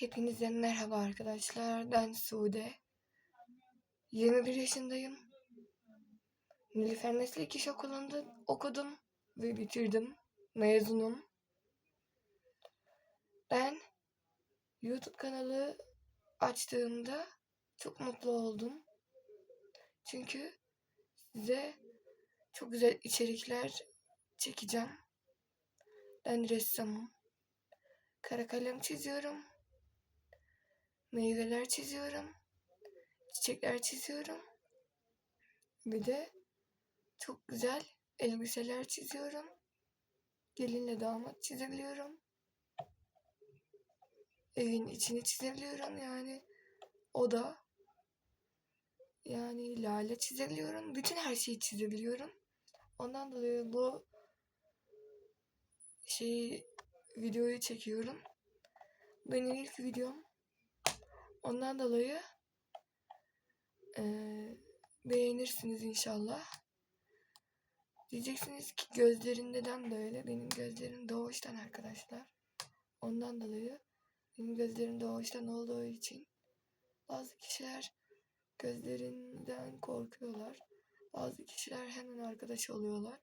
Hepinize merhaba arkadaşlar. Ben Sude. 21 yaşındayım. Nilüfer Meslek İş Okulu'nda okudum ve bitirdim. Mezunum. Ben YouTube kanalı açtığımda çok mutlu oldum. Çünkü size çok güzel içerikler çekeceğim. Ben ressamım. Kara kalem çiziyorum. Meyveler çiziyorum. Çiçekler çiziyorum. Bir de çok güzel elbiseler çiziyorum. Gelinle damat çizebiliyorum. Evin içini çizebiliyorum yani. Oda. Yani lale çizebiliyorum. Bütün her şeyi çizebiliyorum. Ondan dolayı bu şeyi videoyu çekiyorum. Benim ilk videom. Ondan dolayı eee, beğenirsiniz inşallah. Diyeceksiniz ki gözlerin neden böyle? Benim gözlerim doğuştan arkadaşlar. Ondan dolayı benim gözlerim doğuştan olduğu için bazı kişiler gözlerinden korkuyorlar. Bazı kişiler hemen arkadaş oluyorlar.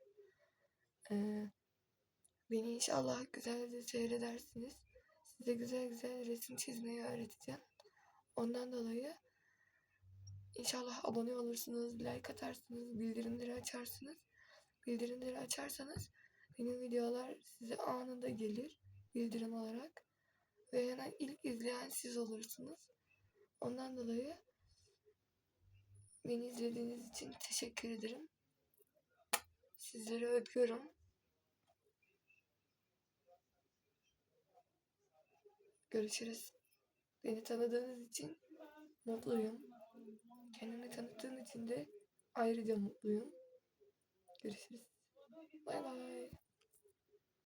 Eee, beni inşallah güzelce seyredersiniz. Size güzel güzel resim çizmeyi öğreteceğim. Ondan dolayı inşallah abone olursunuz, like atarsınız, bildirimleri açarsınız. Bildirimleri açarsanız benim videolar size anında gelir bildirim olarak. Ve hemen ilk izleyen siz olursunuz. Ondan dolayı beni izlediğiniz için teşekkür ederim. Sizleri öpüyorum. Görüşürüz. Beni tanıdığınız için mutluyum. Kendimi tanıttığın için de ayrıca mutluyum.